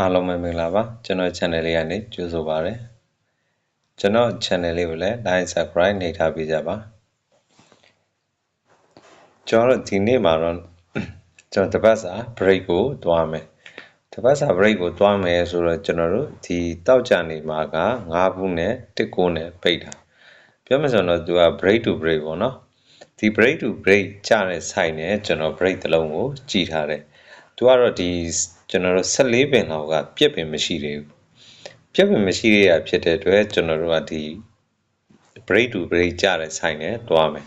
အားလုံးပဲမင်္ဂလာပါကျွန်တော် channel လေးကနေကြိုဆိုပါရစေကျွန်တော် channel လေးကိုလည်း like subscribe နှိပ်ထားပေးကြပါကျွန်တော်ဒီနေ့မှာတော့ကျွန်တော်တပတ်စာ break ကိုတွားမယ်တပတ်စာ break ကိုတွားမယ်ဆိုတော့ကျွန်တော်တို့ဒီတောက်ကြနေမှာက9ဘူးနဲ့1ကိုနဲ့ပိတ်တာပြောမှဆိုတော့သူက break to break ပေါ့နော်ဒီ break to break ကြတဲ့ site နဲ့ကျွန်တော် break တစ်လုံးကိုကြည်ထားတယ် သူကတော့ဒီကျွန်တော်တို့14ပင်လောက်ကပြက်ပင်မရှိသေးဘူးပြက်ပင်မရှိသေးတာဖြစ်တဲ့အတွက်ကျွန်တော်တို့ကဒီ break to break ကြတဲ့ site နဲ့တွားမယ်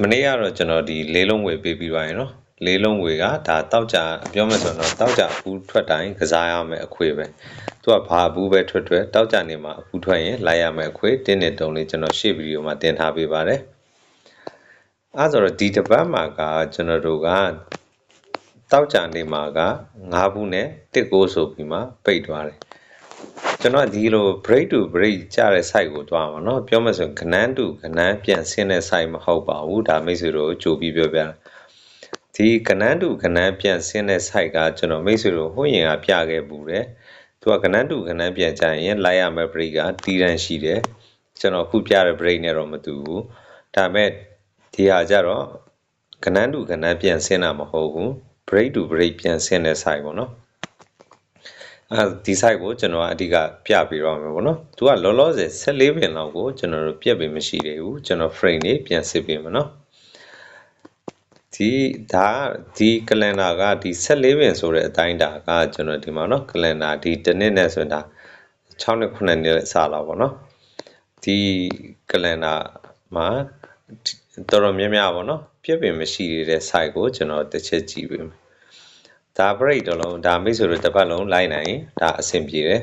မနေ့ကတော့ကျွန်တော်ဒီလေးလုံးဝေပေးပြီးသွားရင်နော်လေးလုံးဝေကဒါတောက်ကြပြောမှဆိုတော့တောက်ကြဘူးထွက်တိုင်းကစားရမယ်အခွေပဲသူကဘာဘူးပဲထွက်ထွက်တောက်ကြနေမှာအဘူးထွက်ရင်လိုက်ရမယ်အခွေတင်းနဲ့တုံးလေးကျွန်တော်ရှေ့ဗီဒီယိုမှာတင်ထားပေးပါတယ်အဲဆိုတော့ဒီတစ်ပတ်မှာကကျွန်တော်တို့က တောက်ကြနေမှာက9ဘူးနဲ့1ကိုဆိုပြီးမှပိတ်သွားတယ်ကျွန်တော်ဒီလို break to break ကြတဲ့ site ကိုတွားမှာเนาะပြောမှဆိုခနန်းတူခနန်းပြန်ဆင်းတဲ့ site မဟုတ်ပါဘူးဒါမိတ်ဆွေတို့ကြိုပြီးပြောပြတာဒီကနန်းတူကနန်းပြန်ဆင်းတဲ့ site ကကျွန်တော်မိတ်ဆွေတို့ဟိုရင်ကပြခဲ့ဘူးတယ်သူကကနန်းတူကနန်းပြန်ကြရင်လိုက်ရမယ့် break ကတီးတန်းရှိတယ်ကျွန်တော်ခုပြတဲ့ break နဲ့တော့မတူဘူးဒါပေမဲ့ဒီဟာကြတော့ကနန်းတူကနန်းပြန်ဆင်းတာမဟုတ်ဘူး break to break ပြန်ဆင်းတဲ့ site ပေါ့နော်အဲဒီ site ကိုကျွန်တော်အဓိကပြပြီးတော့မယ်ပေါ့နော်သူကလောလောဆယ်14ပင်လောက်ကိုကျွန်တော်တို့ပြက်ပင်မရှိသေးဘူးကျွန်တော် frame လေးပြန်စစ်ပေးမယ်နော်ဒီဒါဒီကလန်ဒါကဒီ14ပင်ဆိုတဲ့အတိုင်းတာကကျွန်တော်ဒီမှာနော်ကလန်ဒါဒီတစ်နှစ်နဲ့ဆိုရင်ဒါ6နဲ့9နှစ်စလာပေါ့နော်ဒီကလန်ဒါမှာတော်တော်များများပေါ့နော်ပြက်ပင်မရှိသေးတဲ့ site ကိုကျွန်တော်တစ်ချက်ကြည့်ပေးမယ် ဒါ break တလုံးဒါမိတ်ဆိုတော့တစ်ပတ်လုံးလိုက်နိုင်ဒါအဆင်ပြေတယ်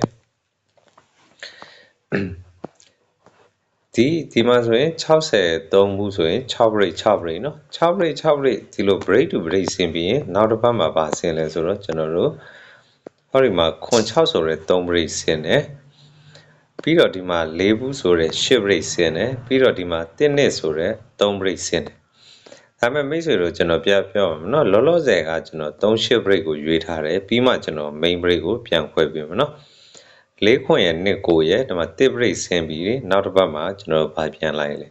ဒီဒီမှာဆိုရင်63ဘူးဆိုရင်6 break 6 break เนาะ6 break 6 break ဒီလို break to break ဆင်ပြီးရင်နောက်တစ်ပတ်မှာပါဆင်လဲဆိုတော့ကျွန်တော်တို့ဟောဒီမှာခွန်6ဆိုတဲ့3 break ဆင်တယ်ပြီးတော့ဒီမှာ4ဘူးဆိုတဲ့10 break ဆင်တယ်ပြီးတော့ဒီမှာ1နှစ်ဆိုတဲ့3 break ဆင်တယ် ဒါပေမဲ့မိတ်ဆွေတို့ကျွန်တော်ပြပြောမယ်နော်လောလောဆယ်ကကျွန်တော်3 shift break ကိုရွေးထားတယ်ပြီးမှကျွန်တော် main break ကိုပြန်ခွဲပြီးမယ်နော်လေးခွင်ရဲ့နှစ်ကိုရဲ့ဒီမှာတစ် break ဆင်းပြီးနောက်တစ်ပတ်မှာကျွန်တော်ဗာပြန်လိုက်လေ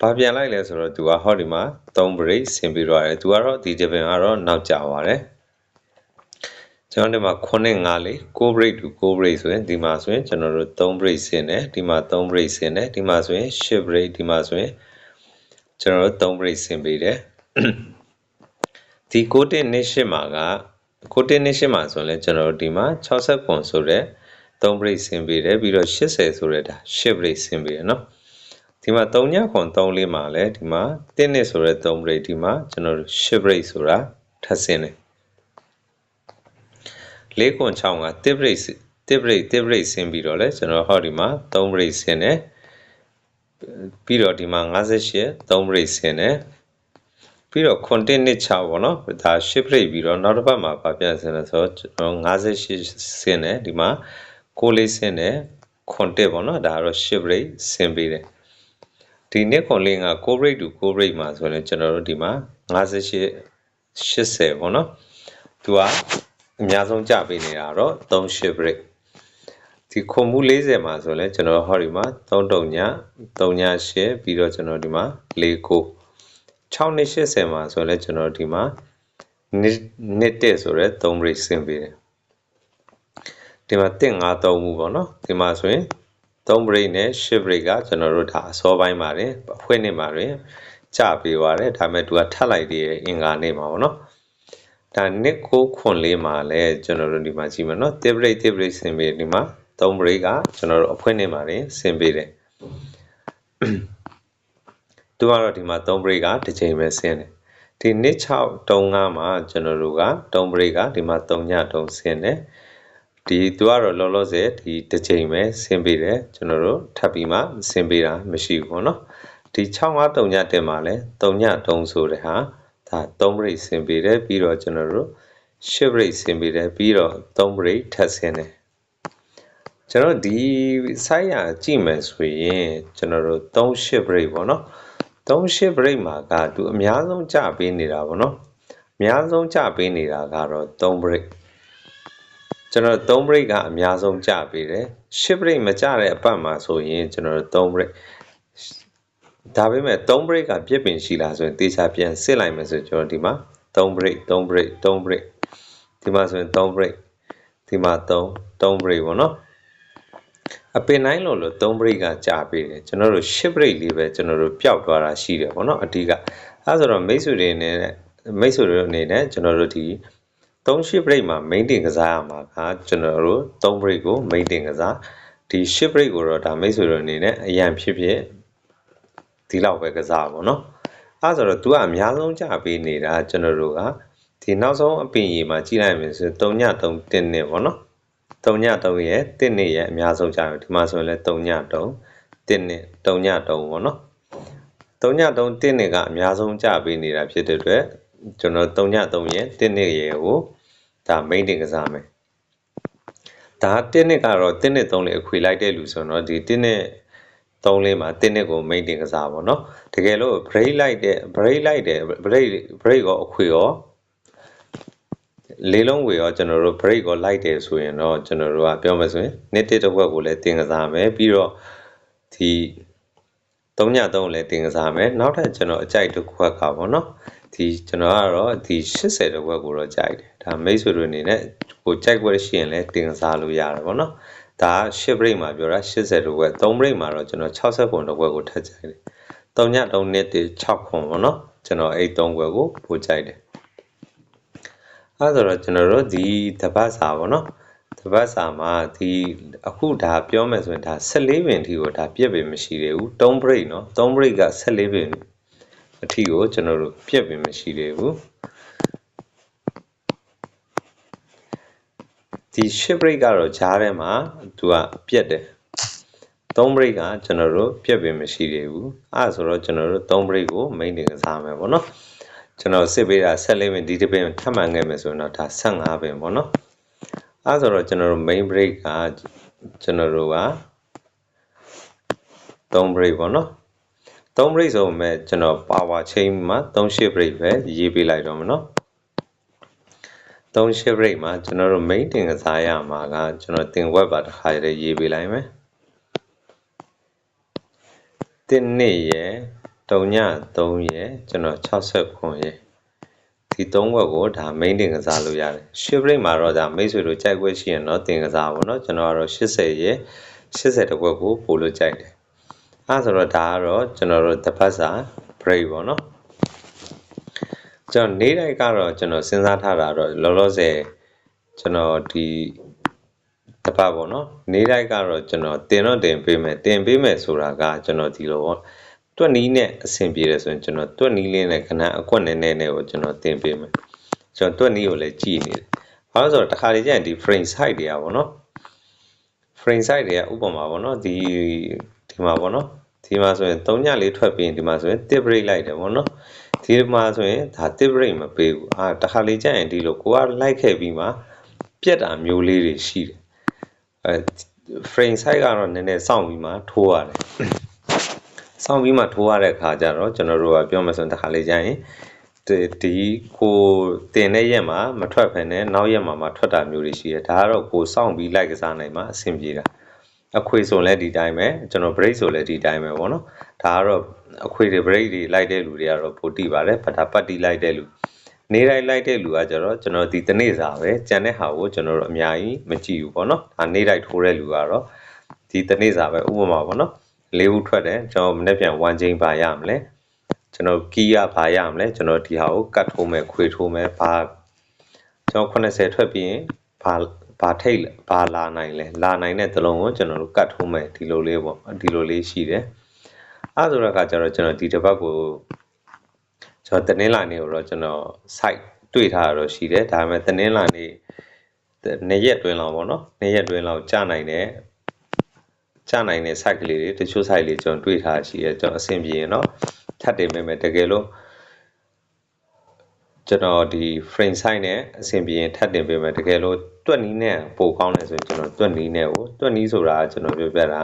ဗာပြန်လိုက်လဲဆိုတော့ तू ကဟောဒီမှာ3 break ဆင်းပြီးတော့ရတယ် तू ကတော့ဒီဂျပန်ကတော့နောက်ကျသွားတယ်ကျွန်တော်ဒီမှာ9 5လေး6 break to 6 break ဆိုရင်ဒီမှာဆိုရင်ကျွန်တော်တို့3 break ဆင်းတယ်ဒီမှာ3 break ဆင်းတယ်ဒီမှာဆိုရင်6 break ဒီမှာဆိုရင် ကျွန်တော်တို့3 break ဆင်းပေးတယ်ဒီကိုတင်နှစ်ရှစ်မှာကကိုတင်နှစ်ရှစ်မှာဆိုရင်လည်းကျွန်တော်တို့ဒီမှာ60ခွန်ဆိုတဲ့3 break ဆင်းပေးတယ်ပြီးတော့80ဆိုတဲ့ဒါ10 break ဆင်းပေးတယ်နော်ဒီမှာ3ညခွန်3လေးမှာလည်းဒီမှာ1နှစ်ဆိုတဲ့3 break ဒီမှာကျွန်တော်တို့10 break ဆိုတာထပ်ဆင်းတယ်၄ခွန်6က1 break 1 break 1 break ဆင်းပြီးတော့လဲကျွန်တော်ဟောဒီမှာ3 break ဆင်းတယ် ပြီးတော့ဒီမှာ58 3 break ဆင်းတယ်ပြီးတော့ content နှစ်6ပေါ့နော်ဒါ shift rate ပြီးတော့နောက်တစ်ပတ်မှာပါပြန်ဆင်းလဲဆိုတော့58ဆင်းတယ်ဒီမှာ6လေးဆင်းတယ် content ပေါ့နော်ဒါကတော့ shift rate ဆင်းပေးတယ်ဒီနှစ်ခွန်လေးက6 rate to 6 rate မှာဆိုရင်ကျွန်တော်တို့ဒီမှာ58 80ပေါ့နော်သူကအများဆုံးကြပေးနေတာတော့3 shift rate ဒီခွန်မှု40မှာဆိုလဲကျွန်တော်ဟောဒီမှာ3တုံည3ည8ပြီးတော့ကျွန်တော်ဒီမှာ4 9 6နှစ်80မှာဆိုလဲကျွန်တော်ဒီမှာနှစ်နှစ်တက်ဆိုရဲ3 break ဆင်းပေးတယ်ဒီမှာ1 5 3မှုပေါ့နော်ဒီမှာဆိုရင်3 break နဲ့10 break ကကျွန်တော်တို့ဒါအစောပိုင်းပါတယ်အဖွင့်နေမှာတွင်ကြပေးပါတယ်ဒါပေမဲ့သူကထပ်လိုက်သေးတယ်အင်္ဂါနေ့မှာပေါ့နော်ဒါနှစ်ကိုခွန်လေးမှာလဲကျွန်တော်တို့ဒီမှာကြည့်မယ်နော်1 break 1 break ဆင်းပေးဒီမှာ 3 break ကကျွန်တော်တို့အဖွင့်နေမှာတွင်ဆင်းပေးတယ်သူကတော့ဒီမှာ3 break ကတစ်ချိန်ပဲဆင်းတယ်ဒီနှစ်6တုံးကမှာကျွန်တော်တို့က3 break ကဒီမှာ3ညတုံးဆင်းတယ်ဒီသူကတော့လောလောဆယ်ဒီတစ်ချိန်ပဲဆင်းပေးတယ်ကျွန်တော်တို့ထပ်ပြီးမှဆင်းပေးတာမရှိဘူးပေါ့နော်ဒီ65တုံညတက်မှာလဲ3ညတုံးဆိုတဲ့ဟာဒါ3 break ဆင်းပေးတယ်ပြီးတော့ကျွန်တော်တို့10 break ဆင်းပေးတယ်ပြီးတော့3 break ထပ်ဆင်းတယ် ကျွန်တော်ဒီ site ရကြည့်မယ်ဆိုရင်ကျွန်တော်တို့38 break ပေါ့နော်38 break မှာကသူအများဆုံးကြပေးနေတာပေါ့နော်အများဆုံးကြပေးနေတာကတော့3 break ကျွန်တော်3 break ကအများဆုံးကြပေးတယ်10 break မကြတဲ့အပတ်မှာဆိုရင်ကျွန်တော်3 break ဒါပေမဲ့3 break ကပြစ်ပင်ရှိလားဆိုရင်တေချာပြန်စစ်လိုက်မယ်ဆိုကျွန်တော်ဒီမှာ3 break 3 break 3 break ဒီမှာဆိုရင်3 break ဒီမှာ3 3 break ပေါ့နော် အပင်တိုင်းလို့လို့3 break ကကြာပေးတယ်ကျွန်တော်တို့10 break လေးပဲကျွန်တော်တို့ပျောက်သွားတာရှိတယ်ပေါ့နော်အတိကအဲဆိုတော့မိတ်ဆွေတွေနဲ့မိတ်ဆွေတွေအနေနဲ့ကျွန်တော်တို့ဒီ3 shift break မှာ maintain ကစားရမှာကကျွန်တော်တို့3 break ကို maintain ကစားဒီ shift break ကိုတော့ဒါမိတ်ဆွေတွေအနေနဲ့အရန်ဖြစ်ဖြစ်ဒီလောက်ပဲကစားပါတော့အဲဆိုတော့ तू ကအများဆုံးကြပေးနေတာကျွန်တော်တို့ကဒီနောက်ဆုံးအပင်ကြီးမှာကြည့်လိုက်မယ်ဆို3ည3တင်းနဲ့ပေါ့နော် 3ည3ရဲ့1နှစ်ရဲ့အများဆုံးကြတယ်ဒီမှာဆိုရင်လည်း3ည3 1နှစ်3ည3ပေါ့နော်3ည3 1နှစ်ကအများဆုံးကြပေးနေတာဖြစ်တဲ့အတွက်ကျွန်တော်3ည3ရဲ့1နှစ်ရဲ့ကိုဒါ maintain ကစားမယ်ဒါ1နှစ်ကတော့1နှစ်3လေးအခွေလိုက်တဲ့လူဆိုတော့ဒီ1နှစ်3လေးမှာ1နှစ်ကို maintain ကစားပါတော့တကယ်လို့ break လိုက်တဲ့ break လိုက်တဲ့ break break ရောအခွေရော လေးလုံးဝေရောကျွန်တော်တို့ break ကိုလိုက်တယ်ဆိုရင်တော့ကျွန်တော်တို့ကပြောမယ်ဆိုရင်နှစ်တစ်တစ်ဝက်ကိုလည်းတင်ကစားမယ်ပြီးတော့ဒီ3ည3လည်းတင်ကစားမယ်နောက်ထပ်ကျွန်တော်အကြိုက်တစ်ခွက်ကပေါ့နော်ဒီကျွန်တော်ကတော့ဒီ80တစ်ခွက်ကိုတော့ကြိုက်တယ်ဒါမိတ်ဆွေတွေအနေနဲ့ကိုကြိုက်ခွက်ရှိရင်လည်းတင်ကစားလို့ရတယ်ပေါ့နော်ဒါ10 break မှာပြောတာ80တစ်ခွက်3 break မှာတော့ကျွန်တော်60ခွန်တစ်ခွက်ကိုထပ်ကြိုက်တယ်3ည3နှစ်တည်း6ခွန်ပေါ့နော်ကျွန်တော်အဲ့3ခွက်ကိုပိုကြိုက်တယ် အဲဆိုတော့ကျွန်တော်တို့ဒီတပတ်စာပေါ့နော်တပတ်စာမှာဒီအခုဒါပြောမယ်ဆိုရင်ဒါ14ပင်ထိကိုဒါပြက်ပင်မရှိသေးဘူး3 break เนาะ3 break က14ပင်အထိကိုကျွန်တော်တို့ပြက်ပင်မရှိသေးဘူးဒီ shift break ကတော့ဂျားထဲမှာသူကပြက်တယ်3 break ကကျွန်တော်တို့ပြက်ပင်မရှိသေးဘူးအဲဆိုတော့ကျွန်တော်တို့3 break ကို maintain ကစားမယ်ပေါ့နော် ကျွန်တော်စစ်ပေးတာ14ပင်ဒီတစ်ပင်ထပ်မှန်ခဲ့မယ်ဆိုရင်တော့ဒါ15ပင်ပေါ့နော်အဲဆိုတော့ကျွန်တော်တို့ main break ကကျွန်တော်တို့က3 break ပေါ့နော်3 break ဆိုမဲ့ကျွန်တော် power chain မှာ3 shift break ပဲရေးပေးလိုက်တော့မယ်နော်3 shift break မှာကျွန်တော်တို့ main တင်ကစားရမှာကကျွန်တော်တင် web ပါတစ်ခါတည်းရေးပေးလိုက်မယ်1နှစ်ရယ် 3ည3ရယ်ကျွန်တော်60ခွန်ရယ်ဒီ၃ဘက်ကိုဒါ main တင်ကစားလို့ရတယ် shift rate မှာတော့ဒါမိတ်ဆွေတို့ကြိုက်ခွင့်ရှိရင်တော့တင်ကစားပါတော့ကျွန်တော်ကတော့80ရဲ့80တကွက်ကိုပို့လို့ကြိုက်တယ်အဲဆိုတော့ဒါကတော့ကျွန်တော်တို့တစ်ပတ်စာ break ပေါ့နော်ကျွန်တော်နေ့တိုင်းကတော့ကျွန်တော်စဉ်းစားထားတာတော့လောလောဆယ်ကျွန်တော်ဒီတပတ်ပေါ့နော်နေ့တိုင်းကတော့ကျွန်တော်တင်တော့တင်ပေးမယ်တင်ပေးမယ်ဆိုတာကကျွန်တော်ဒီလိုပေါ့ တွက်နီးနဲ့အဆင်ပြေတယ်ဆိုရင်ကျွန်တော်တွက်နီးလေးနဲ့ခဏအကွက်နဲ့နဲ့နဲ့ကိုကျွန်တော်တင်ပေးမယ်ကျွန်တော်တွက်နီးကိုလည်းကြည့်နေတယ်ဘာလို့ဆိုတော့တစ်ခါလေကျရင်ဒီ frame size တွေကပေါ့နော် frame size တွေကဥပမာပေါ့နော်ဒီဒီမှာပေါ့နော်ဒီမှာဆိုရင်3ညလေးထွက်ပြီးရင်ဒီမှာဆိုရင် tip break လိုက်တယ်ပေါ့နော်ဒီမှာဆိုရင်ဒါ tip break မပေးဘူးအာတစ်ခါလေကျရင်ဒီလိုကိုကလိုက်ခဲ့ပြီးမှပြက်တာမျိုးလေးတွေရှိတယ်အဲ frame size ကတော့နည်းနည်းစောင့်ပြီးမှထိုးရတယ် စောင့်ပြီးမှထိုးရတဲ့ခါကျတော့ကျွန်တော်တို့ကပြောမှဆိုရင်တစ်ခါလေးကျရင်ဒီကိုတင်တဲ့ရက်မှာမထွက်ဖ ೇನೆ နောက်ရက်မှာမှထွက်တာမျိုးတွေရှိတယ်ဒါကတော့ကိုစောင့်ပြီးလိုက်ကစားနိုင်မှာအဆင်ပြေတာအခွေဆိုလည်းဒီတိုင်းပဲကျွန်တော် break ဆိုလည်းဒီတိုင်းပဲပေါ့နော်ဒါကတော့အခွေတွေ break တွေလိုက်တဲ့လူတွေကတော့ပိုတိပါတယ်ပတာပတ်တီလိုက်တဲ့လူနေတိုင်းလိုက်တဲ့လူကကျတော့ကျွန်တော်ဒီတနေ့စာပဲကြံတဲ့ဟာကိုကျွန်တော်တို့အများကြီးမကြည့်ဘူးပေါ့နော်ဒါနေတိုင်းထိုးတဲ့လူကတော့ဒီတနေ့စာပဲဥပမာပေါ့နော် လေးဦးထွက်တယ်ကျွန်တော်မနေ့ပြန်1ချိန်ပါရမလဲကျွန်တော်ကီးရပါရမလဲကျွန်တော်ဒီဟာကိုကတ်ထိုးမယ်ခွေထိုးမယ်ဘာကျွန်တော်80ထွက်ပြီးရင်ဘာဘာထိတ်ဘာလာနိုင်လဲလာနိုင်တဲ့သလုံးကိုကျွန်တော်တို့ကတ်ထိုးမယ်ဒီလိုလေးပေါ့ဒီလိုလေးရှိတယ်အဲဆိုတော့ကကျတော့ကျွန်တော်ဒီတစ်ပတ်ကိုကျွန်တော်တင်းလာနေကိုတော့ကျွန်တော် site တွေ့ထားရတော့ရှိတယ်ဒါပေမဲ့တင်းလာနေနှစ်ရက်တွင်းလောက်ပေါ့နော်နှစ်ရက်တွင်းလောက်ကြာနိုင်တဲ့ ကျနိုင်တဲ့ site ကလေးတွေတချို့ site လေးကျွန်တော်တွေ့ထားရှိရဲကျွန်တော်အဆင်ပြေရင်တော့ထပ်တင်ပေးမယ်တကယ်လို့ကျွန်တော်ဒီ frame size နဲ့အဆင်ပြေရင်ထပ်တင်ပေးမယ်တကယ်လို့တွက်နီးနဲ့ပိုကောင်းတယ်ဆိုရင်ကျွန်တော်တွက်နီးနဲ့ကိုတွက်နီးဆိုတာကျွန်တော်ပြောပြတာ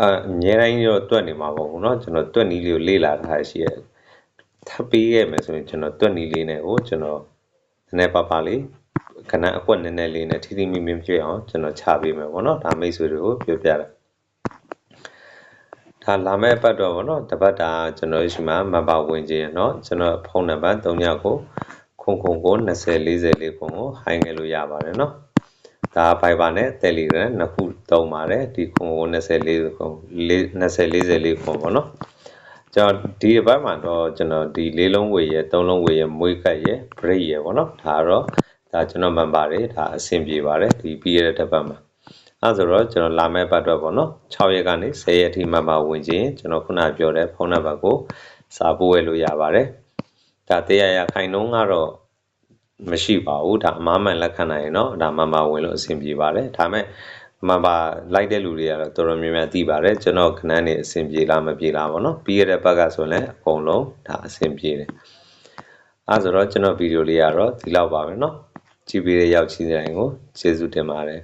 အအများတိုင်းတော့တွက်နေမှာပေါ့ဘူးเนาะကျွန်တော်တွက်နီးလေးကိုလေ့လာထားရှိရဲ ထပ်ပေးခဲ့မယ်ဆိုရင်ကျွန်တော်တွက်နီလေးနဲ့ကိုကျွန်တော်နည်းနည်းပါးပါးလေးခဏအကွက်နည်းနည်းလေးနဲ့ထိထိမိမိဖြစ်အောင်ကျွန်တော်ချပေးမယ်ပေါ့နော်ဒါမိတ်ဆွေတွေကိုပြောပြတာ ဒါလာမယ့်အပတ်တော့ဗောနော်တပတ်တာကျွန်တော်ရှိမှာမပါဝင်ခြင်းเนาะကျွန်တော်ဖုန်းနံပါတ်3ညကိုခုံခုံကို20 40လေးခုံကိုဟိုင်းခဲ့လို့ရပါတယ်เนาะဒါ Viber နဲ့ Telegram နှစ်ခုသုံးပါတယ်ဒီခုံကို20 40ခုံ20 40လေးခုံပေါ့เนาะကျွန်တော်ဒီတစ်ပတ်မှာတော့ကျွန်တော်ဒီလေးလုံးဝေရသုံးလုံးဝေရမွေးကတ်ရ break ရပေါ့เนาะဒါတော့ဒါကျွန်တော်မှန်ပါတယ်ဒါအဆင်ပြေပါတယ်ဒီပြီးရတဲ့တစ်ပတ်မှာ အဲဆိုတော့ကျွန်တော်လာမယ့်ပတ်တော့ပေါ့နော်6ရက်ကနေ10ရက်အထိမှမှဝင်ခြင်းကျွန်တော်ခုနပြောတဲ့ဖုန်းနံပါတ်ကိုစာပို့ရလို့ရပါတယ်ဒါတရားရခိုင်နှုန်းကတော့မရှိပါဘူးဒါအမားမှန်လက်ခံနိုင်ရင်တော့ဒါမှမှဝင်လို့အဆင်ပြေပါတယ်ဒါမဲ့မပါလိုက်တဲ့လူတွေကတော့တော်တော်များများသိပါတယ်ကျွန်တော်ခဏနေအဆင်ပြေလားမပြေလားပေါ့နော်ပြီးရတဲ့ဘက်ကဆိုရင်လည်းအကုန်လုံးဒါအဆင်ပြေတယ်အဲဆိုတော့ကျွန်တော်ဗီဒီယိုလေးကတော့ဒီလောက်ပါပဲเนาะကြည့်ပြီးတဲ့ရောက်ချင်းတိုင်းကိုကျေးဇူးတင်ပါတယ်